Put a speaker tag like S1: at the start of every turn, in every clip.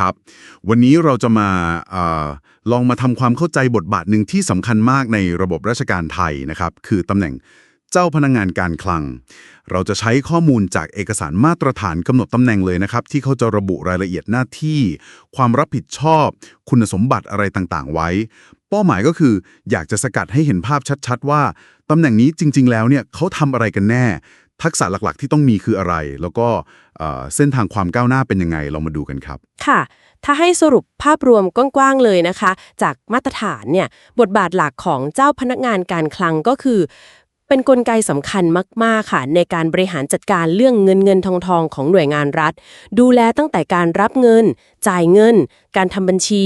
S1: ครับ วันนี้เราจะมาอลองมาทำความเข้าใจบทบาทหนึ่งที่สำคัญมากในระบบราชการไทยนะครับ คือตำแหน่งเจ้าพนักงานการคลัง เราจะใช้ข้อมูลจากเอกสารมาตรฐานกำหนดตำแหน่งเลยนะครับ ที่เขาจะระบุรายละเอียดหน้าที่ ความรับผิดชอบ คุณสมบัติอะไรต่างๆ ไว้ เป้าหมายก็คือ อยากจะสกัดให้เห็นภาพชัด ๆ ว่าตำแหน่งนี้จริง ๆ แล้วเนี่ยเขาทำอะไรกันแน่ ทักษะหลักๆ ที่ต้องมีคืออะไร แล้วก็เส้นทางความก้าวหน้าเป็นยังไงเรามาดูกันครับ
S2: ค่ะ ถ้าให้สรุปภาพรวมกว้างๆเลยนะคะ จากมาตรฐานเนี่ยบทบาทหลักของเจ้าพนักงานการคลังก็คือ เป็นนกลไกสำคัญมาก ๆ ค่ะ ในการบริหารจัดการเรื่องเงินเงินทองทองของหน่วยงานรัฐ ดูแลตั้งแต่การรับเงิน จ่ายเงิน การทำบัญชี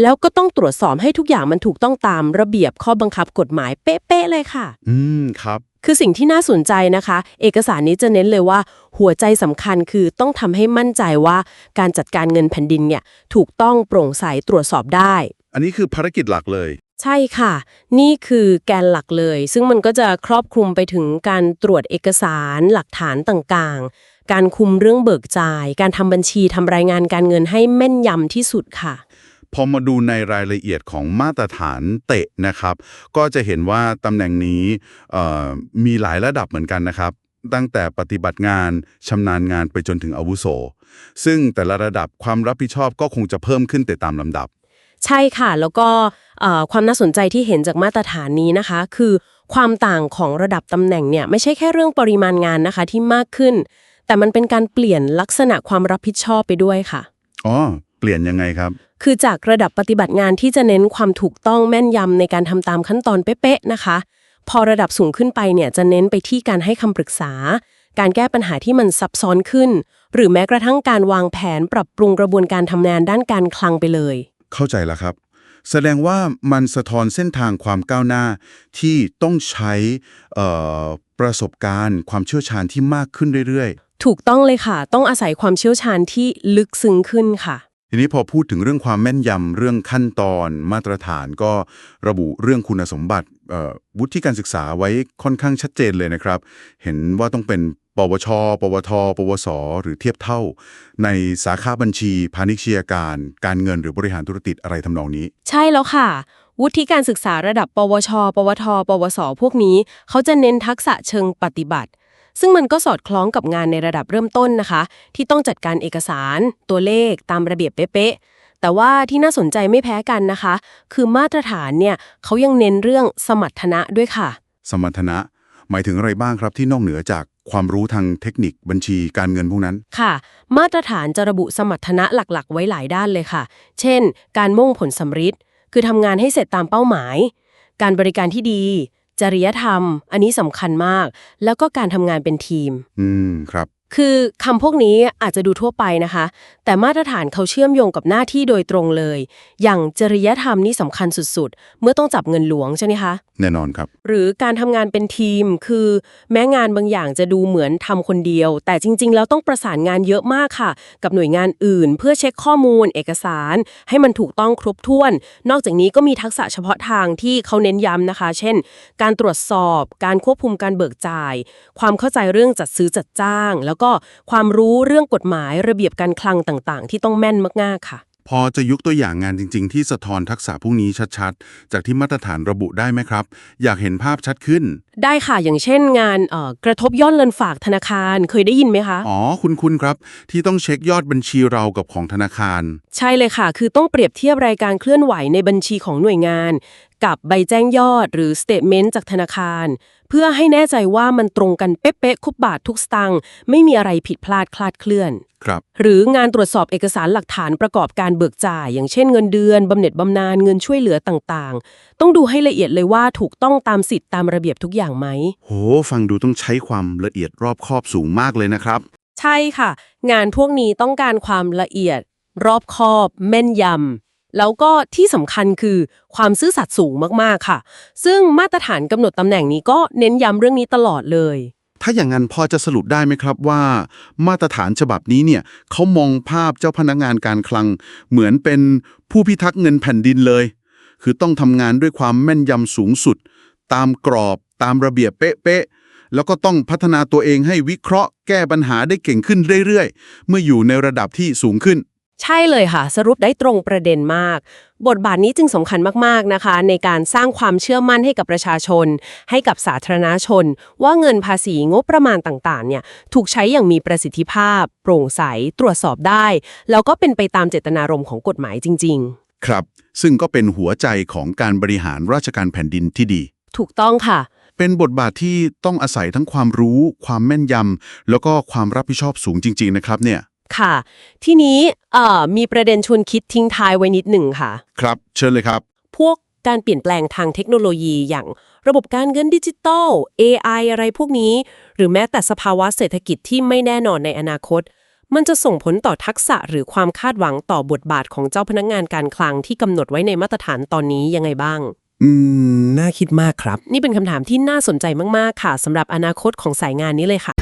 S2: แล้วก็ต้องตรวจสอบให้ทุกอย่างมันถูกต้องตามระเบียบข้อบังคับกฎหมายเป๊ะ ๆ เลยค่ะ
S1: อืมครับ
S2: คือสิ่งที่น่าสนใจนะคะ เอกสารนี้จะเน้นเลยว่า หัวใจสำคัญคือต้องทำให้มั่นใจว่าการจัดการเงินแผ่นดินเนี่ยถูกต้องโปร่งใสตรวจสอบได้
S1: อันนี้คือภารกิจหลักเลย
S2: ใช่ค่ะ นี่คือแกนหลักเลย ซึ่งมันก็จะครอบคลุมไปถึงการตรวจเอกสารหลักฐานต่างๆ การคุมเรื่องเบิกจ่าย การทำบัญชีทำรายงานการเงินให้แม่นยำที่สุดค่ะ
S1: พอมาดูในรายละเอียดของมาตรฐานเตะนะครับ ก็จะเห็นว่าตำแหน่งนี้มีหลายระดับเหมือนกันนะครับ ตั้งแต่ปฏิบัติงานชำนาญงานไปจนถึงอาวุโส ซึ่งแต่ละระดับความรับผิดชอบก็คงจะเพิ่มขึ้นแต่ตามลำดับ
S2: ใช่ค่ะ แล้วก็เอ่อความน่าสนใจที่เห็นจากมาตรฐานนี้นะคะ คือความต่างของระดับตำแหน่งเนี่ยไม่ใช่แค่เรื่องปริมาณงานนะคะที่มากขึ้น แต่มันเป็นการเปลี่ยนลักษณะความรับผิดชอบไปด้วยค่ะ
S1: อ๋อเปลี่ยนยังไงครับ
S2: คือจากระดับปฏิบัติงานที่จะเน้นความถูกต้องแม่นยำในการทำตามขั้นตอนเป๊ะๆนะคะ พอระดับสูงขึ้นไปเนี่ยจะเน้นไปที่การให้คำปรึกษา การแก้ปัญหาที่มันซับซ้อนขึ้น หรือแม้กระทั่งการวางแผนปรับปรุงกระบวนการทำงานด้านการคลังไปเลย
S1: เข้าใจแล้วครับ แสดงว่ามันสะท้อนเส้นทางความก้าวหน้าที่ต้องใช้เอ่อประสบการณ์ ความเชี่ยวชาญที่มากขึ้นเรื่อย
S2: ถูกต้องเลยค่ะ ต้องอาศัยความเชี่ยวชาญที่ลึกซึ้งขึ้นค่ะ
S1: ๆทีนี้พอพูดถึงเรื่องความแม่นยำเรื่องขั้นตอน มาตรฐานก็ระบุเรื่องคุณสมบัติเอ่อวุฒิการศึกษาไว้ค่อนข้างชัดเจนเลยนะครับ เห็นว่าต้องเป็น ปวช ปวท ปวส หรือเทียบเท่า ในสาขาบัญชี พาณิชยการ การเงินหรือบริหารธุรกิจอะไรทำนองนี้
S2: ใช่แล้วค่ะ วุฒิการศึกษาระดับ ปวช ปวท ปวส พวกนี้ เขาจะเน้นทักษะเชิงปฏิบัติ ซึ่งมันก็สอดคล้องกับงานในระดับเริ่มต้นนะคะ ที่ต้องจัดการเอกสาร ตัวเลข ตามระเบียบเป๊ะๆแต่ว่าที่น่าสนใจไม่แพ้กันนะคะ คือมาตรฐานเนี่ยเขายังเน้นเรื่องสมรรถนะด้วยค่ะ
S1: สมรรถนะ หมายถึงอะไรบ้างครับที่นอกเหนือจาก ความรู้ทางเทคนิคบัญชีการเงินพวกนั้น
S2: ค่ะ มาตรฐานจะระบุสมรรถนะหลักๆ ไว้หลายด้านเลยค่ะ เช่น การมุ่งผลสำฤทธิ์คือทำงานให้เสร็จตามเป้าหมาย การบริการที่ดี จริยธรรม อันนี้สำคัญมาก แล้วก็การทำงานเป็นทีม
S1: อืม ครับ
S2: คือคำพวกนี้อาจจะดูทั่วไปนะคะ แต่มาตรฐานเขาเชื่อมโยงกับหน้าที่โดยตรงเลย อย่างจริยธรรมนี่สำคัญสุดๆ เมื่อต้องจับเงินหลวงใช่ไหมคะ
S1: แน่นอนครับ
S2: หรือการทำงานเป็นทีม คือแม้งานบางอย่างจะดูเหมือนทำคนเดียว แต่จริง ๆ แล้วต้องประสานงานเยอะมากค่ะ กับหน่วยงานอื่น เพื่อเช็คข้อมูล เอกสาร ให้มันถูกต้องครบถ้วน นอกจากนี้ก็มีทักษะเฉพาะทางที่เขาเน้นย้ำนะคะ เช่น การตรวจสอบ การควบคุมการเบิกจ่าย ความเข้าใจเรื่องจัดซื้อจัดจ้าง แล้วก็ความรู้เรื่องกฎหมายระเบียบการคลังต่างๆ ที่ต้องแม่นมากๆค่ะ
S1: พอจะยกตัวอย่างงานจริง ๆ ที่สะท้อนทักษะพวกนี้ชัดๆ จากที่มาตรฐานระบุได้ไหมครับ อยากเห็นภาพชัดขึ้น
S2: ได้ค่ะอย่างเช่นงานเอ่อกระทบยอดเงินฝากธนาคารเคยได้ยินไหมคะ
S1: อ๋อ คุณคุณครับ ที่ต้องเช็คยอดบัญชีเรากับของธนาคาร
S2: ใช่เลยค่ะ คือต้องเปรียบเทียบรายการเคลื่อนไหวในบัญชีของหน่วยงาน กับใบแจ้งยอดหรือ statement จากธนาคาร เพื่อให้แน่ใจว่ามันตรงกันเป๊ะๆคุบบาททุกสตังค์ไม่มีอะไรผิดพลาดคลาดเคลื่อน
S1: ครับ
S2: หรืองานตรวจสอบเอกสารหลักฐานประกอบการเบิกจ่าย อย่างเช่นเงินเดือนบำเหน็จบำนาญเงินช่วยเหลือต่างๆ ต้องดูให้ละเอียดเลยว่าถูกต้องตามสิทธิ์ตามระเบียบทุกอย่างไหม
S1: โห ฟังดูต้องใช้ความละเอียดรอบคอบสูงมากเลยนะครับ
S2: ใช่ค่ะ งานพวกนี้ต้องการความละเอียด รอบคอบ แม่นยำแล้วก็ที่สำคัญคือความซื่อสัตย์สูงมากๆค่ะ ซึ่งมาตรฐานกำหนดตำแหน่งนี้ก็เน้นย้ำเรื่องนี้ตลอดเลย
S1: ถ้าอย่างนั้นพอจะสรุปได้ไหมครับว่า มาตรฐานฉบับนี้เนี่ยเขามองภาพเจ้าพนักงานการคลัง เหมือนเป็นผู้พิทักษ์เงินแผ่นดินเลย คือต้องทำงานด้วยความแม่นยำสูงสุด ตามกรอบ ตามระเบียบเป๊ะๆแล้วก็ต้องพัฒนาตัวเองให้วิเคราะห์ แก้ปัญหาได้เก่งขึ้นเรื่อยๆ เมื่ออยู่ในระดับที่สูงขึ้น
S2: ใช่เลยค่ะ สรุปได้ตรงประเด็นมาก บทบาทนี้จึงสำคัญมากๆนะคะ ในการสร้างความเชื่อมั่นให้กับประชาชน ให้กับสาธารณชน ว่าเงินภาษีงบประมาณต่างๆเนี่ยถูกใช้อย่างมีประสิทธิภาพ โปร่งใสตรวจสอบได้ แล้วก็เป็นไปตามเจตนารมณ์ของกฎหมายจริง
S1: ครับ ซึ่งก็เป็นหัวใจของการบริหารราชการแผ่นดินที่ดี
S2: ๆถูกต้องค่ะ
S1: เป็นบทบาทที่ต้องอาศัยทั้งความรู้ ความแม่นยำแล้วก็ความรับผิดชอบสูงจริง ๆ นะครับเนี่ย
S2: ค่ะ ทีนี้เอ่อมีประเด็นชวนคิดทิ้งท้ายไว้นิดหนึ่งค่ะ
S1: ครับ เชิญเลยครับ
S2: พวกการเปลี่ยนแปลงทางเทคโนโลยีอย่างระบบการเงินดิจิตอล AI อะไรพวกนี้ หรือแม้แต่สภาวะเศรษฐกิจที่ไม่แน่นอนในอนาคต มันจะส่งผลต่อทักษะหรือความคาดหวังต่อบทบาทของเจ้าพนักงานการคลังที่กำหนดไว้ในมาตรฐานตอนนี้ยังไงบ้าง
S3: อืม น่าคิดมากครับ
S2: นี่เป็นคำถามที่น่าสนใจมาก ๆ ค่ะสำหรับอนาคตของสายงานนี้เลยค่ะ